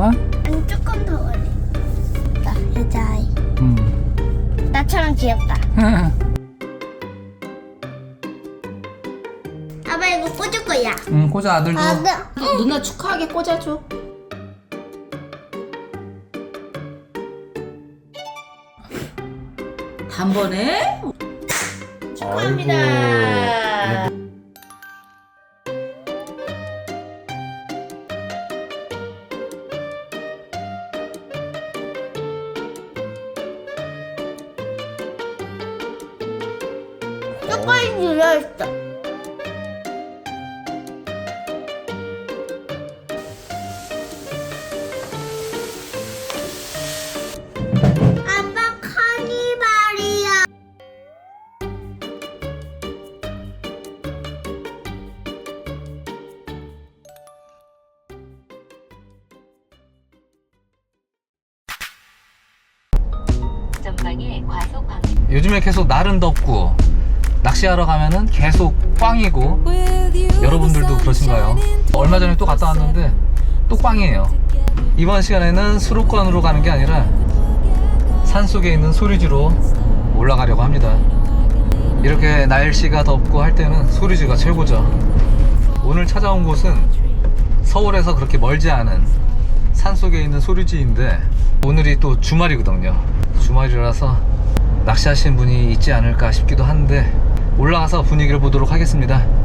엄마가? 아니 조금 더 어려. 나 여자아이. 음. 나처럼 귀엽다. 아빠 이거 꽂을 거야. 응, 꽂아 아들도. 누나 축하하게 꽂아줘. 단번에 축하합니다. 조금이 들어있어. 아빠 카니발이야. 전방에 과속 방지 요즘에 계속 날은 덥고 낚시하러 가면은 계속 꽝이고 여러분들도 그러신가요? 얼마 전에 또 갔다 왔는데 또 꽝이에요. 이번 시간에는 수록관으로 가는 게 아니라 산 속에 있는 소리지로 올라가려고 합니다. 이렇게 날씨가 덥고 할 때는 소리지가 최고죠. 오늘 찾아온 곳은 서울에서 그렇게 멀지 않은 산 속에 있는 소리지인데 오늘이 또 주말이거든요. 주말이라서 낚시하시는 분이 있지 않을까 싶기도 한데 올라가서 분위기를 보도록 하겠습니다.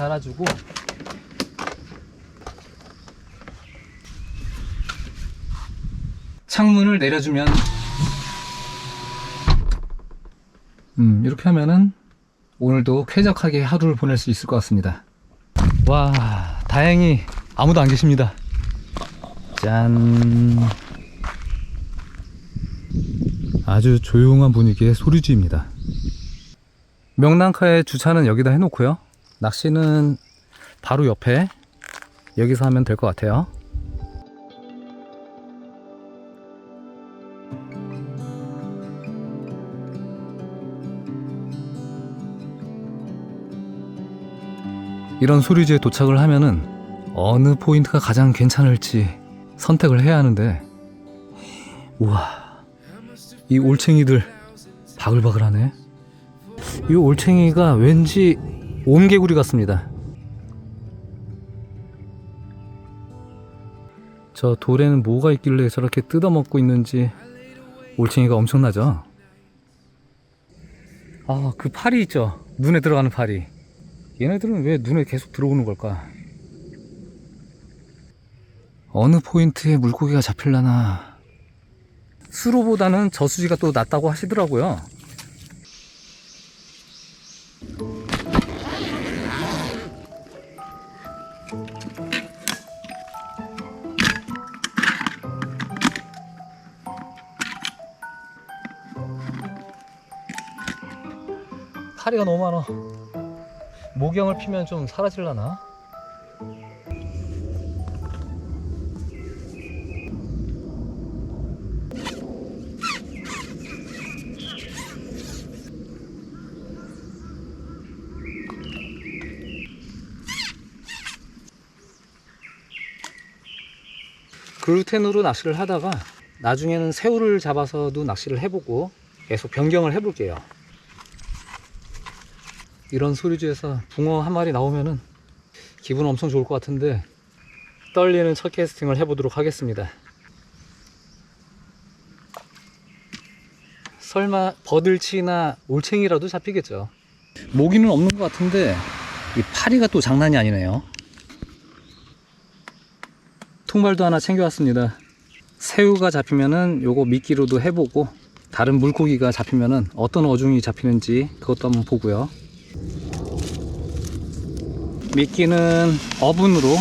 달아주고. 창문을 내려주면. 음 이렇게 하면은 오늘도 쾌적하게 하루를 보낼 수 있을 것 같습니다. 와 다행히 아무도 안 계십니다. 짠. 아주 조용한 분위기의 소리지입니다. 명랑카의 주차는 여기다 해놓고요. 낚시는 바로 옆에 여기서 하면 될 것 같아요. 이런 소리지에 도착을 하면은 어느 포인트가 가장 괜찮을지 선택을 해야 하는데 우와 이 올챙이들 바글바글하네. 이 올챙이가 왠지 옴개구리 같습니다. 저 돌에는 뭐가 있길래 저렇게 뜯어먹고 있는지 올챙이가 엄청나죠? 아, 그 팔이 있죠? 눈에 들어가는 팔이. 얘네들은 왜 눈에 계속 들어오는 걸까? 어느 포인트에 물고기가 잡힐라나. 수로보다는 저수지가 또 낫다고 하시더라고요. 파리가 너무 많아. 모경을 피면 좀 사라질라나? 글루텐으로 낚시를 하다가 나중에는 새우를 잡아서도 낚시를 해보고 계속 변경을 해볼게요. 이런 소리지에서 붕어 한 마리 나오면은 기분 엄청 좋을 것 같은데 떨리는 첫 캐스팅을 해보도록 하겠습니다. 설마 버들치나 올챙이라도 잡히겠죠. 모기는 없는 것 같은데 이 파리가 또 장난이 아니네요. 통발도 하나 챙겨왔습니다. 새우가 잡히면은 요거 미끼로도 해보고 다른 물고기가 잡히면은 어떤 어종이 잡히는지 그것도 한번 보고요. 미끼는 어분으로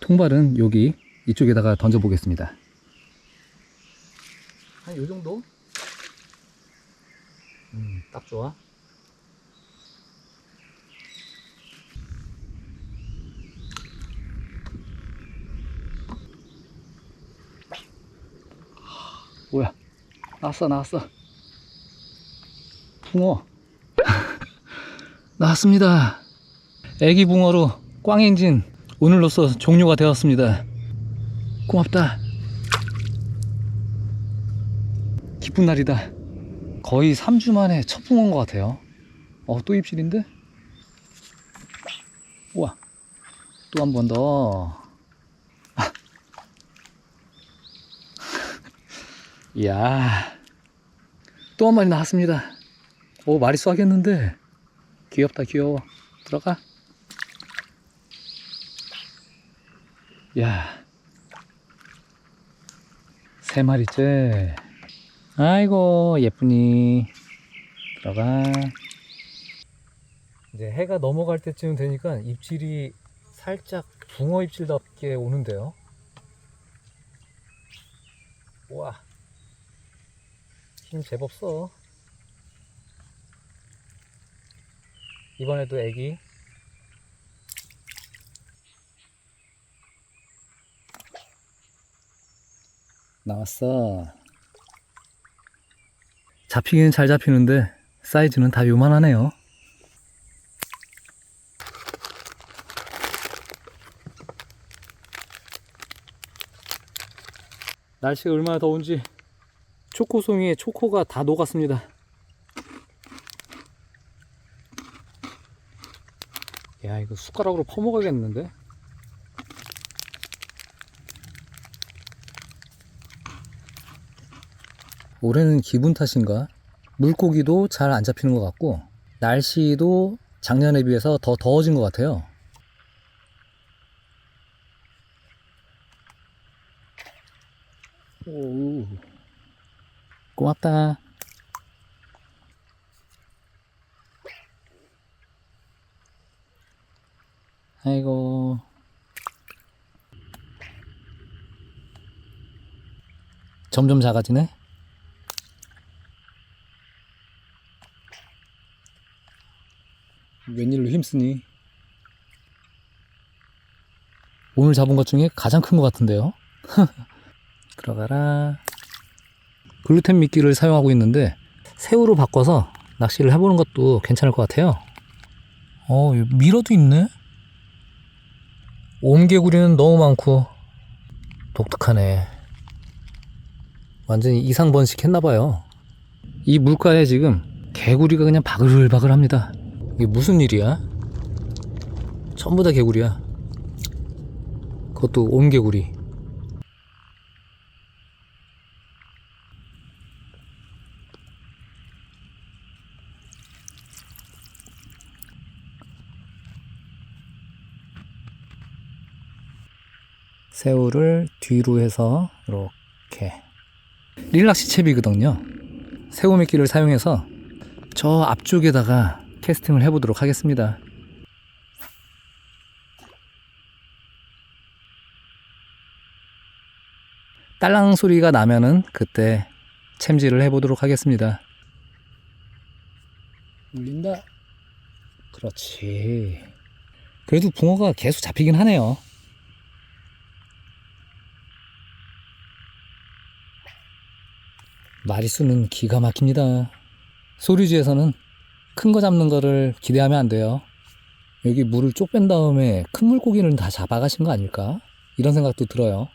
통발은 여기 이쪽에다가 던져 보겠습니다 한 요정도? 음, 딱 좋아 뭐야? 나왔어, 나왔어. 붕어. 나왔습니다. 애기 붕어로 꽝 엔진 오늘로써 종료가 되었습니다. 고맙다. 기쁜 날이다. 거의 3주 만에 첫 붕어인 것 같아요. 어, 또 입질인데? 우와. 또 한 번 더. 이야. 또 한 마리 나왔습니다. 오, 말이 쏘겠는데. 귀엽다, 귀여워. 들어가. 야. 세 마리째. 아이고, 예쁘니. 들어가. 이제 해가 넘어갈 때쯤 되니까 입질이 살짝 붕어 입질답게 오는데요. 우와. 힘 제법 써. 이번에도 애기. 나왔어. 잡히기는 잘 잡히는데 사이즈는 다 요만하네요. 날씨가 얼마나 더운지 초코송이에 초코가 다 녹았습니다. 야 이거 숟가락으로 퍼먹어야겠는데? 올해는 기분 탓인가? 물고기도 잘 안 잡히는 것 같고 날씨도 작년에 비해서 더 더워진 것 같아요. 고맙다. 아이고. 점점 작아지네? 웬일로 힘쓰니? 오늘 잡은 것 중에 가장 큰 것 같은데요? 들어가라. 글루텐 미끼를 사용하고 있는데 새우로 바꿔서 낚시를 해보는 것도 괜찮을 것 같아요. 어, 미러도 있네? 옴개구리는 너무 많고 독특하네. 완전히 이상번식 했나봐요. 이 물가에 지금 개구리가 그냥 바글바글 합니다. 이게 무슨 일이야? 전부 다 개구리야. 그것도 옴개구리. 새우를 뒤로 해서 이렇게 릴락시 채비거든요. 새우 미끼를 사용해서 저 앞쪽에다가 캐스팅을 해보도록 하겠습니다. 딸랑 소리가 나면은 그때 챔질을 해보도록 하겠습니다. 울린다. 그렇지. 그래도 붕어가 계속 잡히긴 하네요. 마리수는 기가 막힙니다. 소리지에서는 큰 거 잡는 거를 기대하면 안 돼요. 여기 물을 쪽 뺀 다음에 큰 물고기는 다 잡아가신 거 아닐까? 이런 생각도 들어요.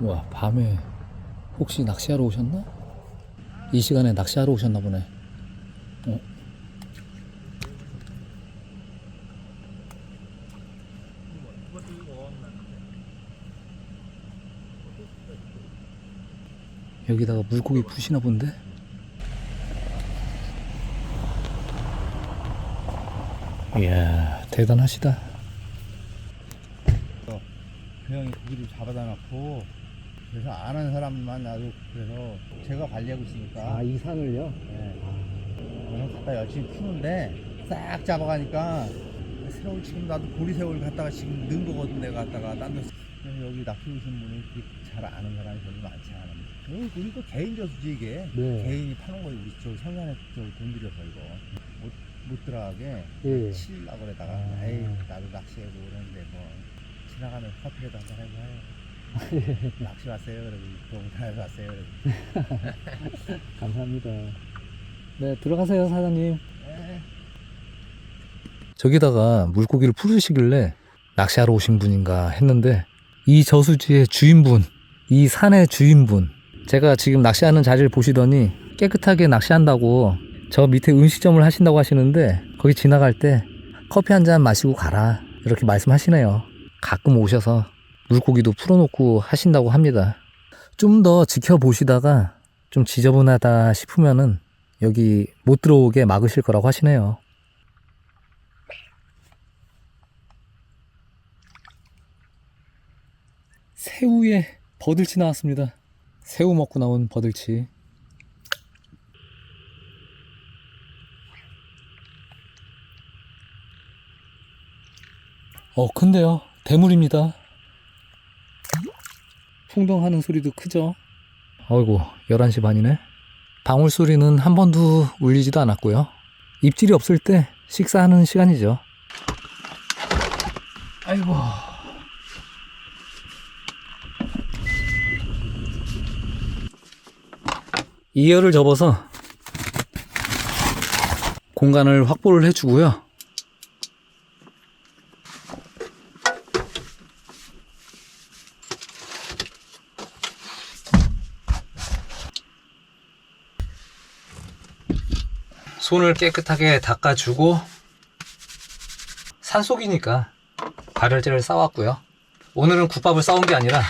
와, 밤에 혹시 낚시하러 오셨나? 이 시간에 낚시하러 오셨나 보네. 어? 여기다가 물고기 푸시나 본데? 이야, 대단하시다. 그 형이 고기를 잡아다 놓고 그래서 아는 사람만 나도 그래서 제가 관리하고 있으니까 이 산을요? 네. 저는 갖다 열심히 푸는데 싹 잡아가니까 새우 지금 나도 보리새우를 갖다가 지금 넣은 거거든 내가 갖다가 딴 데. 그래서 여기 낚시 오신 분이 그렇게 잘 아는 사람이 별로 많지 않아. 어, 우리 거 개인 저수지 이게. 네. 개인이 파는 거예요. 우리 저 성산에 저돈 들여서 이거 못, 못 들어가게 예. 치려고 그러다가 아. 에이 나도 낚시해고 그러는데 뭐 지나가면 커피라도 한잔 하고 해요. 낚시 왔어요. 그러고 동탄에서 왔어요. 그러고. 감사합니다. 네, 들어가세요, 사장님. 에. 저기다가 물고기를 풀으시길래 낚시하러 오신 분인가 했는데 이 저수지의 주인분, 이 산의 주인분, 제가 지금 낚시하는 자리를 보시더니 깨끗하게 낚시한다고 저 밑에 음식점을 하신다고 하시는데 거기 지나갈 때 커피 한 잔 마시고 가라 이렇게 말씀하시네요. 가끔 오셔서 물고기도 풀어놓고 하신다고 합니다. 좀 더 지켜보시다가 좀 지저분하다 싶으면은 여기 못 들어오게 막으실 거라고 하시네요. 새우에 버들치 나왔습니다. 새우 먹고 나온 버들치. 어, 큰데요. 대물입니다. 풍덩하는 소리도 크죠? 어이구, 11시 반이네. 방울 소리는 한 번도 울리지도 않았고요. 입질이 없을 때 식사하는 시간이죠. 아이고. 이열을 접어서 공간을 확보를 해주고요. 손을 깨끗하게 닦아주고 산속이니까 발열제를 싸왔고요. 오늘은 국밥을 싸온 게 아니라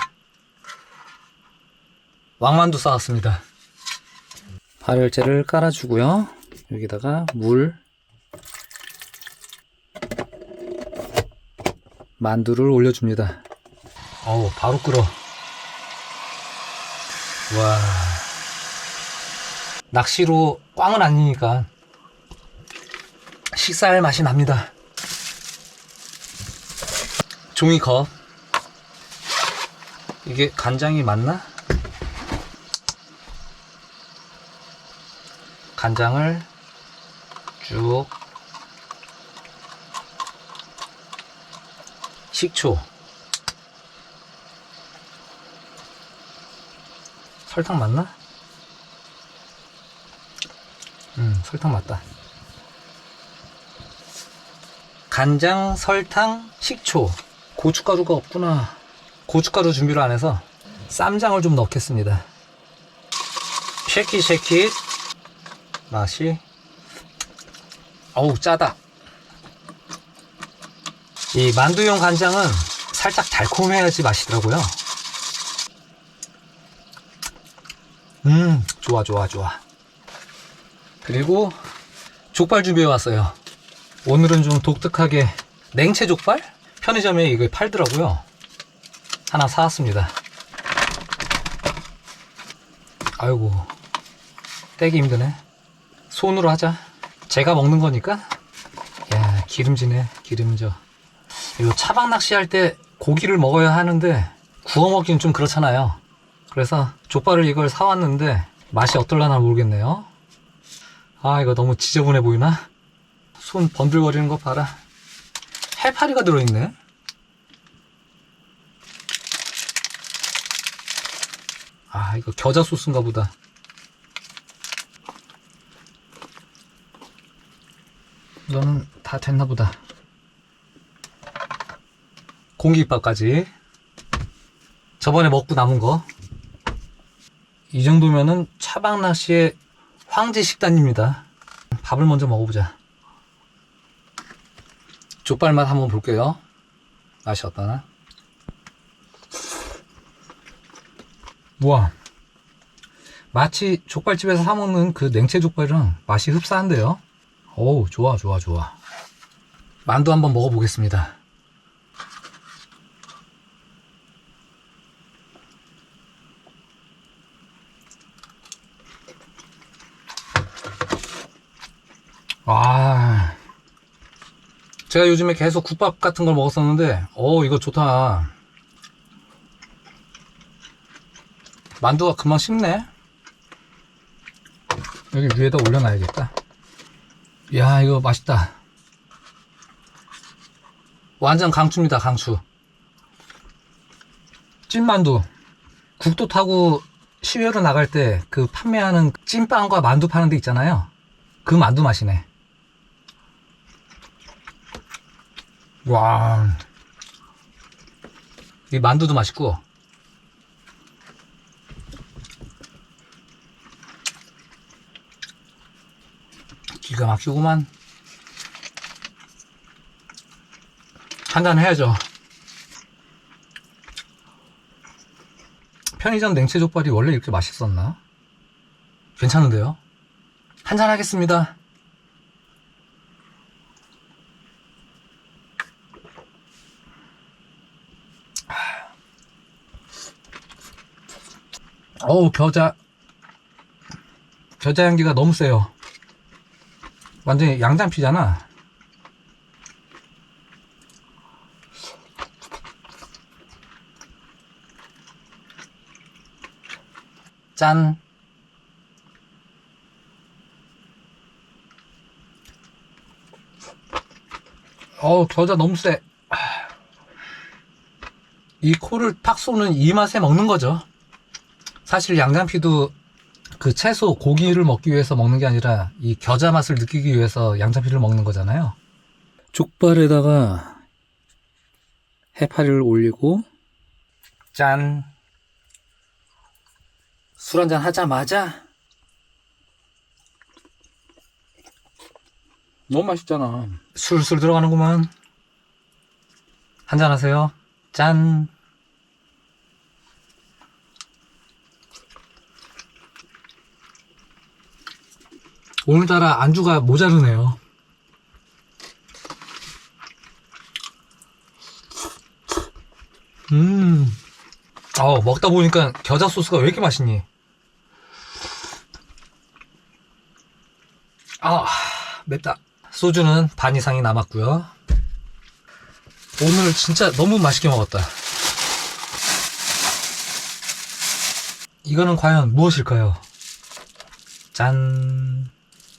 왕만두 싸왔습니다. 발열제를 깔아주고요. 여기다가 물, 만두를 올려줍니다. 어우, 바로 끓어. 와. 낚시로 꽝은 아니니까 식사할 맛이 납니다. 종이컵. 이게 간장이 맞나? 간장을 쭉 식초 설탕 맞나? 음 설탕 맞다. 간장, 설탕, 식초. 고춧가루가 없구나. 고춧가루 준비를 안 해서 쌈장을 좀 넣겠습니다. 쉐킷 쉐킷 맛이? 어우 짜다. 이 만두용 간장은 살짝 달콤해야지 맛이더라고요. 음 좋아 좋아 좋아. 그리고 족발 준비해 왔어요. 오늘은 좀 독특하게 냉채 족발? 편의점에 이거 팔더라고요. 하나 사왔습니다. 아이고 떼기 힘드네 손으로 하자. 제가 먹는 거니까. 야, 기름지네. 기름져. 이거 차박 낚시할 때 고기를 먹어야 하는데 구워 먹기는 좀 그렇잖아요. 그래서 족발을 이걸 사왔는데 맛이 어떨라나 모르겠네요. 아, 이거 너무 지저분해 보이나? 손 번들거리는 거 봐라. 해파리가 들어있네. 아, 이거 겨자 소스인가 보다. 너는 다 됐나 보다. 공깃밥까지. 저번에 먹고 남은 거. 이 정도면은 차박 낚시의 황제 식단입니다. 밥을 먼저 먹어보자. 족발 맛 한번 볼게요. 맛이 어떠나? 우와. 마치 족발집에서 사먹는 그 냉채 족발이랑 맛이 흡사한데요? 어우, 좋아, 좋아, 좋아. 만두 한번 먹어보겠습니다. 와. 제가 요즘에 계속 국밥 같은 걸 먹었었는데, 어, 이거 좋다. 만두가 금방 식네? 여기 위에다 올려놔야겠다. 이야, 이거 맛있다. 완전 강추입니다, 강추. 찐만두. 국도 타고 시외로 나갈 때 그 판매하는 찐빵과 만두 파는 데 있잖아요. 그 만두 맛이네. 와. 이 만두도 맛있고. 기가 막히구만. 한잔 해야죠. 편의점 냉채 족발이 원래 이렇게 맛있었나? 괜찮은데요? 한잔 하겠습니다. 어우 겨자 겨자 향기가 너무 세요 완전히 양장피잖아 짠 어우 겨자 너무 세. 이 코를 팍 쏘는 이 맛에 먹는 거죠. 사실 양장피도 그 채소 고기를 먹기 위해서 먹는 게 아니라 이 겨자 맛을 느끼기 위해서 양장피를 먹는 거잖아요. 족발에다가 해파리를 올리고 짠. 술 한잔 하자마자 너무 맛있잖아. 술술 들어가는구만. 한잔 하세요. 짠. 오늘따라 안주가 모자르네요. 음. 어, 먹다 보니까 겨자 소스가 왜 이렇게 맛있니? 아, 맵다. 소주는 반 이상이 남았고요. 오늘 진짜 너무 맛있게 먹었다. 이거는 과연 무엇일까요? 짠.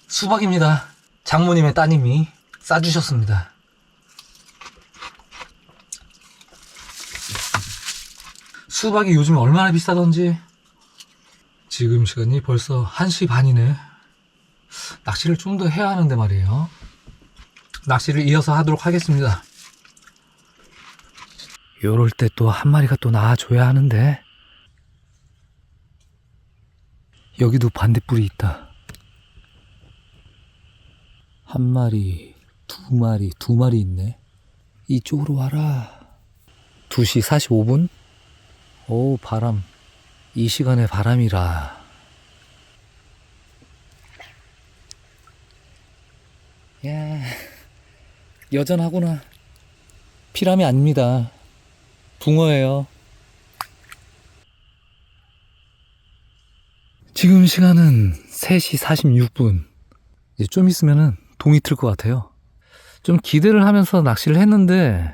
수박입니다. 장모님의 따님이 싸주셨습니다. 수박이 요즘 얼마나 비싸던지. 지금 시간이 벌써 1시 반이네. 낚시를 좀 더 해야 하는데 말이에요. 낚시를 이어서 하도록 하겠습니다. 요럴 때 또 한 마리가 또 나와줘야 하는데. 여기도 반대뿔이 있다. 한 마리, 두 마리, 두 마리 있네. 이쪽으로 와라. 2시 45분? 오, 바람. 이 시간에 바람이라. 야, 여전하구나. 피라미 아닙니다. 붕어예요. 지금 시간은 3시 46분. 이제 좀 있으면은 동이 틀 것 같아요. 좀 기대를 하면서 낚시를 했는데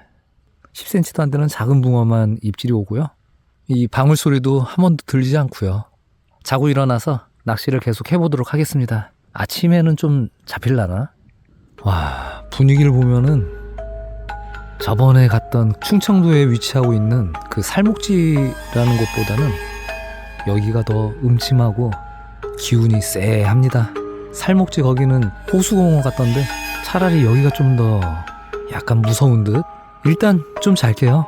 10cm도 안 되는 작은 붕어만 입질이 오고요. 이 방울 소리도 한 번도 들리지 않고요. 자고 일어나서 낚시를 계속 해보도록 하겠습니다. 아침에는 좀 잡힐라나? 와 분위기를 보면은 저번에 갔던 충청도에 위치하고 있는 그 살목지라는 곳보다는 여기가 더 음침하고 기운이 쎄합니다. 살목지 거기는 호수공원 같던데 차라리 여기가 좀 더 약간 무서운 듯. 일단 좀 잘게요.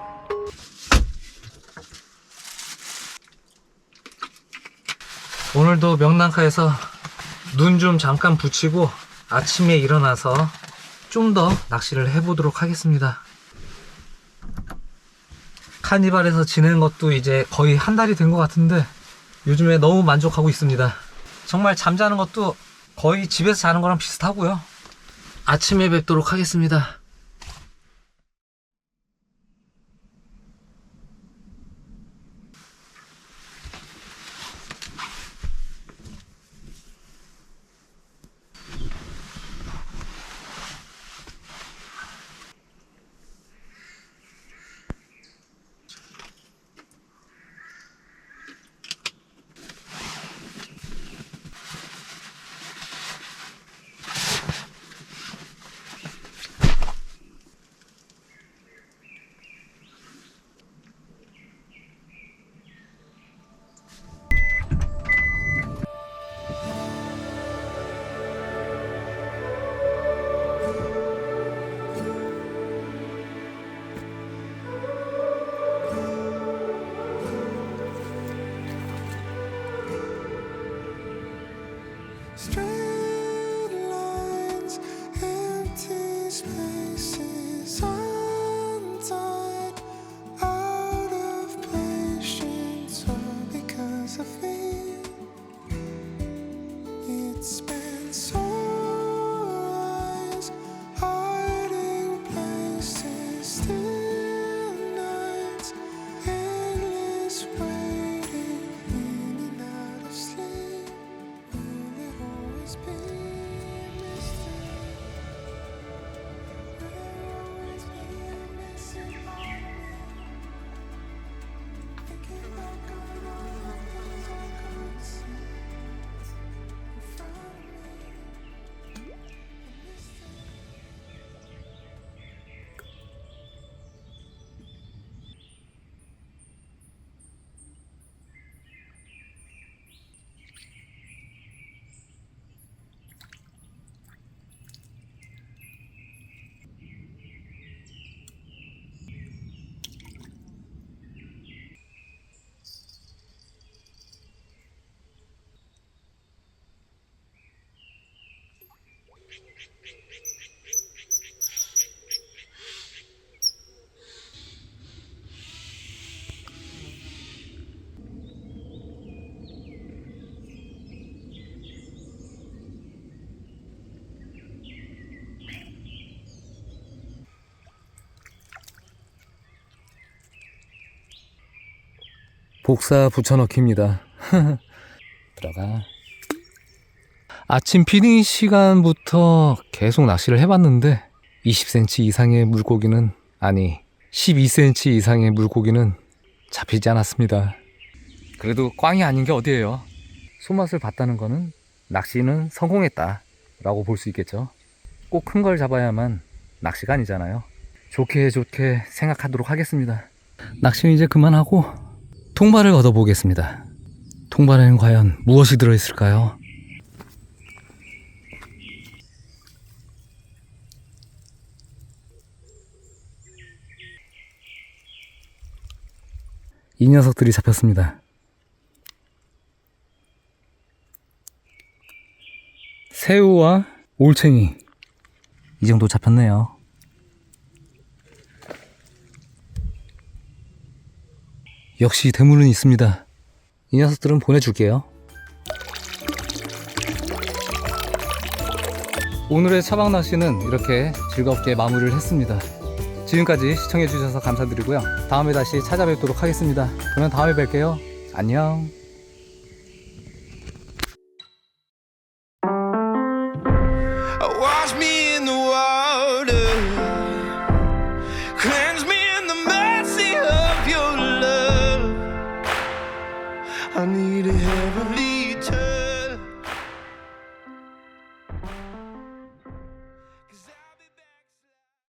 오늘도 명랑카에서 눈 좀 잠깐 붙이고 아침에 일어나서 좀 더 낚시를 해보도록 하겠습니다. 카니발에서 지낸 것도 이제 거의 한 달이 된 것 같은데 요즘에 너무 만족하고 있습니다. 정말 잠자는 것도 거의 집에서 자는 거랑 비슷하고요. 아침에 뵙도록 하겠습니다. 복사 붙여넣기입니다. 들어가. 아침 피딩 시간부터 계속 낚시를 해봤는데 20cm 이상의 물고기는 아니 12cm 이상의 물고기는 잡히지 않았습니다. 그래도 꽝이 아닌 게 어디예요? 손맛을 봤다는 거는 낚시는 성공했다 라고 볼 수 있겠죠. 꼭 큰 걸 잡아야만 낚시가 아니잖아요. 좋게 좋게 생각하도록 하겠습니다. 낚시는 이제 그만하고 통발을 걷어보겠습니다. 통발에는 과연 무엇이 들어있을까요? 이 녀석들이 잡혔습니다. 새우와 올챙이 이 정도 잡혔네요. 역시 대물은 있습니다. 이 녀석들은 보내줄게요. 오늘의 차박 낚시는 이렇게 즐겁게 마무리를 했습니다. 지금까지 시청해주셔서 감사드리고요. 다음에 다시 찾아뵙도록 하겠습니다. 그러면 다음에 뵐게요. 안녕.